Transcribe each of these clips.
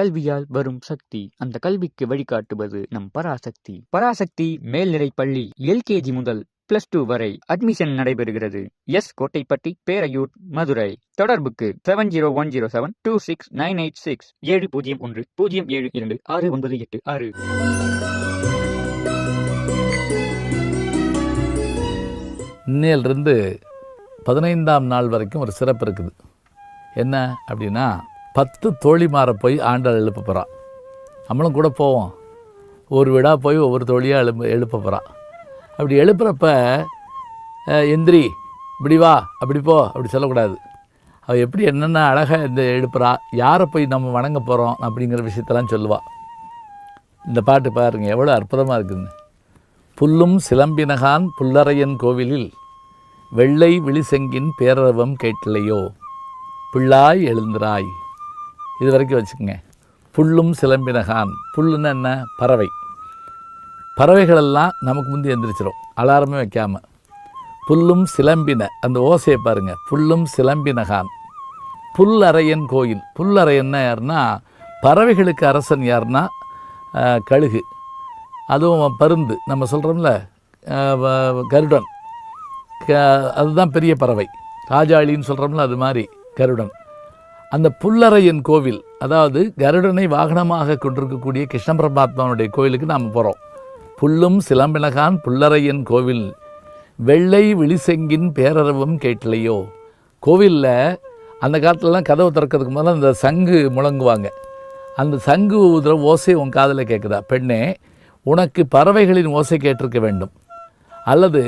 கல்வியால் வரும் சக்தி. அந்த கல்விக்கு வழிகாட்டுவது நம் பராசக்தி. பராசக்தி மேல்நிலை பள்ளி எல்கேஜி முதல் பிளஸ் டூ வரை அட்மிஷன் நடைபெறுகிறது. எஸ் கோட்டைப்பட்டி பேரையூர் மதுரை. தொடர்புக்கு seven zero one zero seven two six nine eight six ஏழு பூஜ்ஜியம் ஒன்று பூஜ்ஜியம் ஏழு இரண்டு ஆறு ஒன்பது எட்டு ஆறு. இன்னையிலிருந்து பதினைந்தாம் நாள் வரைக்கும் ஒரு சிறப்பு இருக்குது. என்ன அப்படின்னா பத்து தோழிமாரை போய் ஆண்டாள் எழுப்ப போகிறான் நம்மளும் கூட போவோம். ஒரு வீடாக போய் ஒவ்வொரு தோழியாக எழுப்ப எழுப்ப போகிறான் அப்படி எழுப்புறப்ப எந்திரி இப்படி வா அப்படி போ அப்படி சொல்லக்கூடாது. அவள் எப்படி என்னென்ன அழகாக இந்த எழுப்புறா யாரை போய் நம்ம வணங்க போகிறோம் அப்படிங்கிற விஷயத்தெல்லாம் சொல்லுவாள் இந்த பாட்டு பாருங்க எவ்வளோ அற்புதமாக இருக்குதுன்னு புல்லும் சிலம்பினகான் புல்லறையன் கோவிலில் வெள்ளை விழிசெங்கின் பேரரவம் கேட்டிலையோ பிள்ளாய் எழுந்திராய் இது வரைக்கும் வச்சுக்கோங்க. புல்லும் சிலம்பினகான். புல்லுன்னு என்ன? பறவை. பறவைகளெல்லாம் நமக்கு முந்தி எந்திரிச்சிடும் அலாரமே வைக்காமல் புல்லும் சிலம்பின. அந்த ஓசையை பாருங்கள் புல்லும் சிலம்பினகான். புல்லறையன் கோயில். புல்லறையன்னா யாருன்னா? பறவைகளுக்கு அரசன் யாருன்னா? கழுகு. அதுவும் பருந்து. நம்ம சொல்கிறோம்ல கருடன். க- அதுதான் பெரிய பறவை. ராஜாளின்னு சொல்கிறோம்ல அது மாதிரி கருடன். அந்த புல்லறையன் கோவில் அதாவது கருடனை வாகனமாக கொண்டிருக்கக்கூடிய கிருஷ்ண பிரபாத்மாவுடைய கோவிலுக்கு நாம் போகிறோம் புல்லும் சிலம்பினகான் புல்லறையன் கோவில் வெள்ளை விழிசெங்கின் பேரரவம் கேட்டலையோ? கோவிலில் அந்த காலத்துலலாம் கதவு திறக்கிறதுக்கு முதல்ல அந்த சங்கு முழங்குவாங்க. அந்த சங்கு ஊதுற ஓசை உன் காதில் கேட்குதா பெண்ணே உனக்கு பறவைகளின் ஓசை கேட்டிருக்க வேண்டும். அல்லது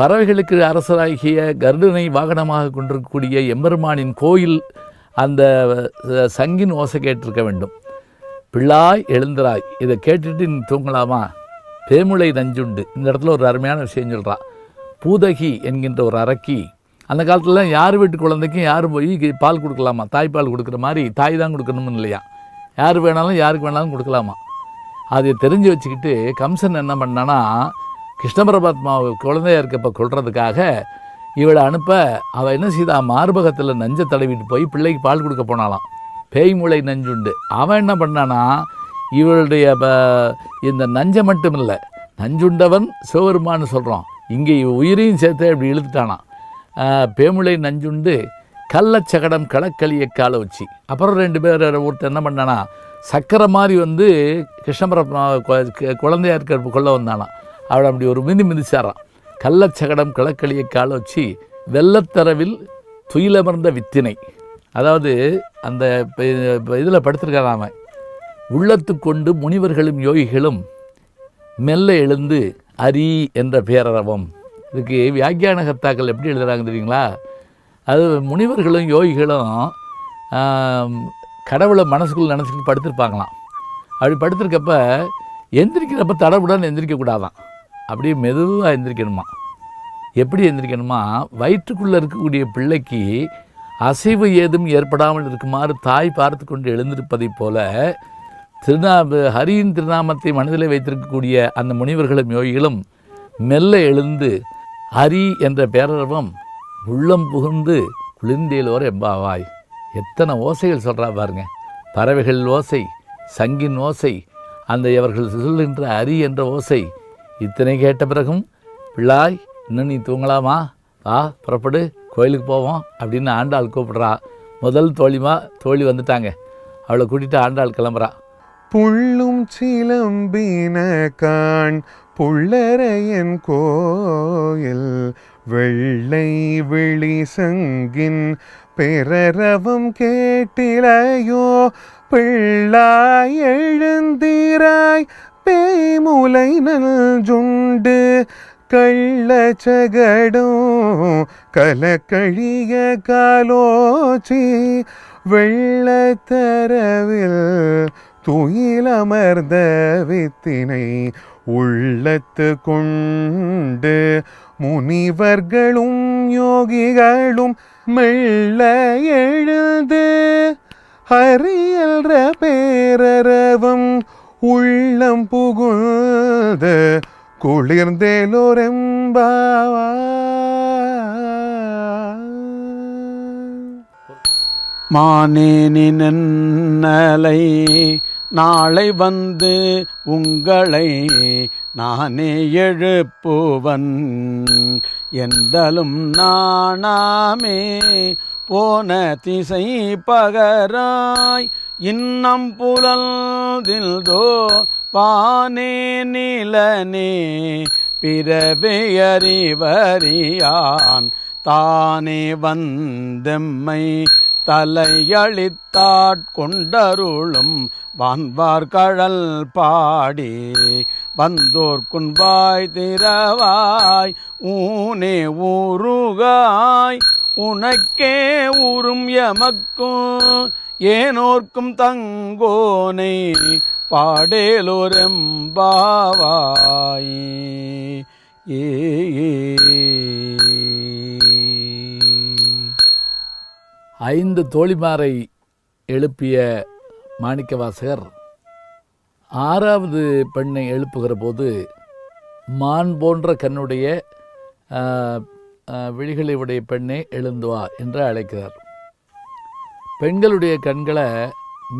பறவைகளுக்கு அரசராகிய கருடனை வாகனமாக கொண்டிருக்கக்கூடிய எம்பெருமானின் கோயில் அந்த சங்கின் ஓசை கேட்டிருக்க வேண்டும். பிள்ளாய் எழுந்திராய். இதை கேட்டுட்டு நீ தூங்கலாமா? பேமுளை நஞ்சுண்டு. இந்த இடத்துல ஒரு அருமையான விஷயம் சொல்கிறான் பூதகி என்கின்ற ஒரு அரக்கி அந்த காலத்துலலாம் யார் வீட்டு குழந்தைக்கும் யார் போய் பால் கொடுக்கலாமா? தாய்ப்பால் கொடுக்குற மாதிரி தாய் தான் கொடுக்கணும்னு இல்லையா? யார் வேணாலும் யாருக்கு வேணாலும் கொடுக்கலாமா? அதை தெரிஞ்சு வச்சுக்கிட்டு கம்சன் என்ன பண்ணான்னா கிருஷ்ண பரமாத்மாவை குழந்தையாக இருக்கப்போ கொள்றதுக்காக இவளை அனுப்ப அவள் என்ன செய்தா மார்பகத்தில் நஞ்சை தடவிட்டு போய் பிள்ளைக்கு பால் கொடுக்க போனாலாம் பேய் மூளை நஞ்சுண்டு அவன் என்ன பண்ணானா இவளுடைய இந்த நஞ்சை மட்டும் இல்லை நஞ்சுண்டவன் சிவபெருமான்னு சொல்கிறோம் இங்கே இவ உயிரையும் சேர்த்து அப்படி இழுத்துட்டானான் பேமுளை நஞ்சுண்டு கள்ளச்சகடம் களக்களிய கால வச்சு அப்புறம் ரெண்டு பேர் ஒருத்தர் என்ன பண்ணானா சக்கரை மாதிரி வந்து கிருஷ்ணபுரம் குழந்தையா இருக்கிற கொள்ள வந்தானா அவளை அப்படி ஒரு மிதி மிதிச்சாரான் கள்ளச்சகடம் களக்களியை கால வச்சு வெள்ளத்தரவில் துயிலமர்ந்த வித்தினை. அதாவது அந்த இதில் படுத்திருக்கான் அவன். உள்ளத்து கொண்டு முனிவர்களும் யோகிகளும் மெல்ல எழுந்து அரி என்ற பேரரவம். இதுக்கு வியாக்கியான கர்த்தாக்கள் எப்படி எழுதுகிறாங்க தெரியுங்களா? அது முனிவர்களும் யோகிகளும் கடவுளை மனசுக்குள் நினச்சிக்கிட்டு படுத்திருப்பாங்களாம். அப்படி படுத்திருக்கப்ப எந்திரிக்கிறப்ப தடவுடன் எந்திரிக்கக்கூடாதான் அப்படியே மெதுவாக எந்திரிக்கணுமா? எப்படி எந்திரிக்கணுமா? வயிற்றுக்குள்ளே இருக்கக்கூடிய பிள்ளைக்கு அசைவு ஏதும் ஏற்படாமல் இருக்குமாறு தாய் பார்த்து கொண்டு எழுந்திருப்பதைப் போல திருநா ஹரியின் திருநாமத்தை மனதில் வைத்திருக்கக்கூடிய அந்த முனிவர்களும் யோகிகளும் மெல்ல எழுந்து ஹரி என்ற பேரரவம் உள்ளம் புகுந்து குளிர்ந்தேலோர் எம்பாவாய். எத்தனை ஓசைகள் சொல்கிறா பாருங்க. பறவைகள் ஓசை சங்கின் ஓசை அந்த இவர்கள் சொல்கின்ற அரி என்ற ஓசை இத்தனை கேட்ட பிறகும் பிள்ளாய் இன்னும் நீ தூங்கலாமா? வா புறப்படு கோயிலுக்கு போவோம் அப்படின்னு ஆண்டாள் கூப்பிட்றா. முதல் தோழிமா தோழி வந்துட்டாங்க. அவளை கூட்டிட்டு ஆண்டாள் கிளம்புறா. புள்ளும் சிலம்பின காண் புள்ளரையன் கோயில் வெள்ளை விழி சங்கின் பிறரவும் கேட்டிலையோ பிள்ளாய் எழுந்திராய் பேமுலை நல்ஜுண்டு கள்ளச்சகடும் கலக்கழிய காலோச்சி. வெள்ளத்தரவில் துயிலமர்ந்த வித்தினை உள்ளத்து கொண்டு. முனிவர்களும் யோகிகளும் மெல்ல எழுந்து. ஹரியல்ற பேரரவம் உள்ளம் புகுந்த குளிர்ந்தேலோரெம்பாவா மானேனி நன்னலை நாளை வந்து உங்களை நானே எழுப்புவன். எந்தலும் நானாமே போன திசை பகராய் இன்னம் புலல்தில்தோ வானே நிலனே பிறவையறிவறியான் தானே வந்தெம்மை தலையளித்தாட்கொண்டருளும் வான்வார்கழல் பாடி. வந்தோர்க்குன்பாய் திறவாய் ஊனே ஊருகாய் உனக்கே உறும் எமக்கும் ஏனோர்க்கும் தங்கோனை பாடேலோரெம்பாவாய். ஏ ஐந்து தோழிமாரை எழுப்பிய மாணிக்கவாசகர் ஆறாவது பெண்ணை எழுப்புகிற போது மான் போன்ற கண்ணுடைய விழிகளை உடைய பெண்ணை எழுந்துவா என்று அழைக்கிறார். பெண்களுடைய கண்களை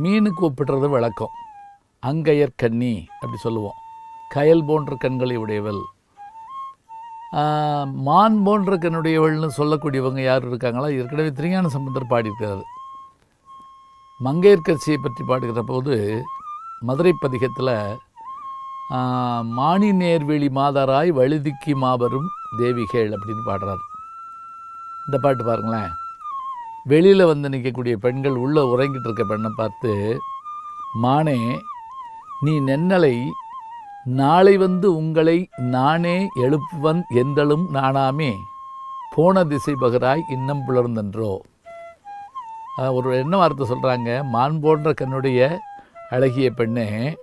மீனுக்கு ஒப்பிடுறது வழக்கம். அங்கையர் கண்ணி அப்படி சொல்லுவோம். கயல் போன்ற கண்களை உடையவள். மான் போன்ற கண்ணுடையவள்னு சொல்லக்கூடியவங்க யார் இருக்காங்களா? ஏற்கனவே திருஞான சம்பந்தர் பாடியிருக்கிறார். மங்கையர்கட்சியை பற்றி பாடுகிற போது மதுரை பதிகத்தில் மானி நேர்வெளி மாதராய் வழுதிக்கி மாபெரும் தேவிகள் அப்படின்னு பாடுறார். இந்த பாட்டு பாருங்களேன். வெளியில் வந்து நிற்கக்கூடிய பெண்கள் உள்ளே உறங்கிட்டு இருக்க பெண்ணை பார்த்து மானே நீ நென்னலை நாளை வந்து உங்களை நானே எழுப்புவன் எந்தளும் நானாமே. போன திசை பகராய் இன்னம் புலர்ந்தன்றோ. ஒரு என்ன வார்த்தை சொல்கிறாங்க மான் போன்ற கண்ணுடைய அழகிய பெண்ணே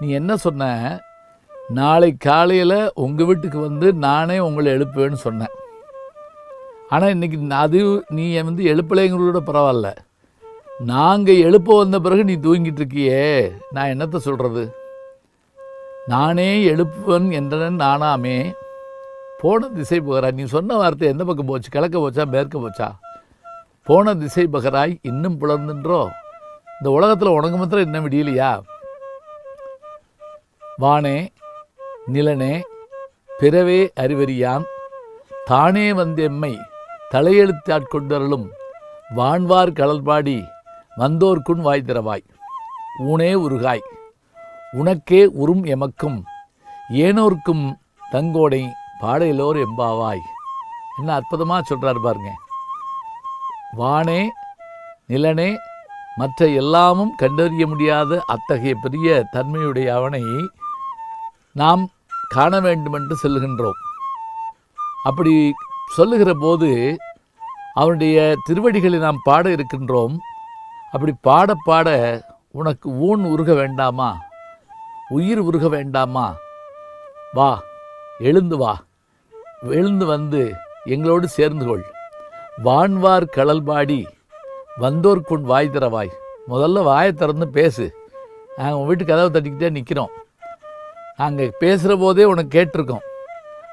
நீ என்ன சொன்ன? நாளை காலையில் உங்கள் வீட்டுக்கு வந்து நானே உங்களை எழுப்புவேன்னு சொன்னேன். ஆனால் இன்றைக்கி அது நீ வந்து எழுப்பலைங்களோட பரவாயில்ல. நாங்கள் எழுப்ப வந்த பிறகு நீ தூங்கிட்டு இருக்கியே நான் என்னத்தை சொல்கிறது நானே எழுப்புவன் என்றனன் நானாமே. போன திசை பகராய் நீ சொன்ன வார்த்தை எந்த பக்கம் போச்சு? கிழக்க போச்சா? மேற்க போச்சா? போன திசை பகராய் இன்னும் புலர்ந்துன்றோ? இந்த உலகத்தில் உனக்கு மாத்திரம் இன்னும் விடியலையா? வானே நிலனே பிறவே அறிவறியான் தானே வந்தெம்மை. தலையெழுத்தாட்கொண்டருளும் வான்வார் கடல்பாடி வந்தோர்க்குன் வாய் திறவாய். ஊனே உருகாய். உனக்கே உறும் எமக்கும். ஏனோர்க்கும் தங்கோடை பாடையிலோர் எம்பாவாய். என்ன அற்புதமாக சொல்கிறார் பாருங்க. வானே நிலனே மற்ற எல்லாமும் கண்டறிய முடியாத அத்தகைய பெரிய தன்மையுடைய அவனை நாம் காண வேண்டுமென்று செல்கின்றோம் அப்படி சொல்லுகிற போது அவனுடைய திருவடிகளை நாம் பாட இருக்கின்றோம். அப்படி பாட பாட உனக்கு ஊன் உருக வேண்டாமா? உயிர் உருக வேண்டாமா? வா எழுந்து வா. எழுந்து வந்து எங்களோடு சேர்ந்து கொள். வான்வார் கடல்பாடி வந்தோர்க்குன் வாய் திறவாய் முதல்ல வாயை திறந்து பேசு. நாங்கள் உன் வீட்டு கதவை தட்டிக்கிட்டே நிற்கிறோம் நாங்கள் பேசுகிற போதே உனக்கு கேட்டிருக்கோம்.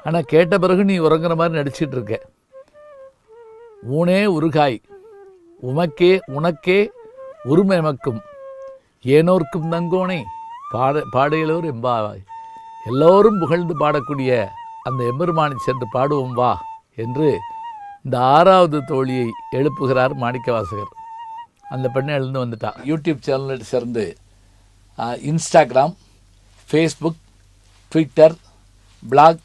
ஆனால் கேட்ட பிறகு நீ உறங்குற மாதிரி நடிச்சிட்டு இருக்க. ஊனே உருகாய். உமக்கே உனக்கே உரிமைமக்கும் ஏனோர்க்கும் தங்கோனை பாட பாடையிலோர் எம்பாவாய் எல்லோரும் புகழ்ந்து பாடக்கூடிய அந்த எம்பெருமானை சென்று பாடுவோம் வா என்று இந்த ஆறாவது தோழியை எழுப்புகிறார் மாணிக்கவாசகர். அந்த பெண்ணை எழுந்து வந்துட்டான் யூடியூப் சேனலில் சேர்ந்து Instagram Facebook Twitter blog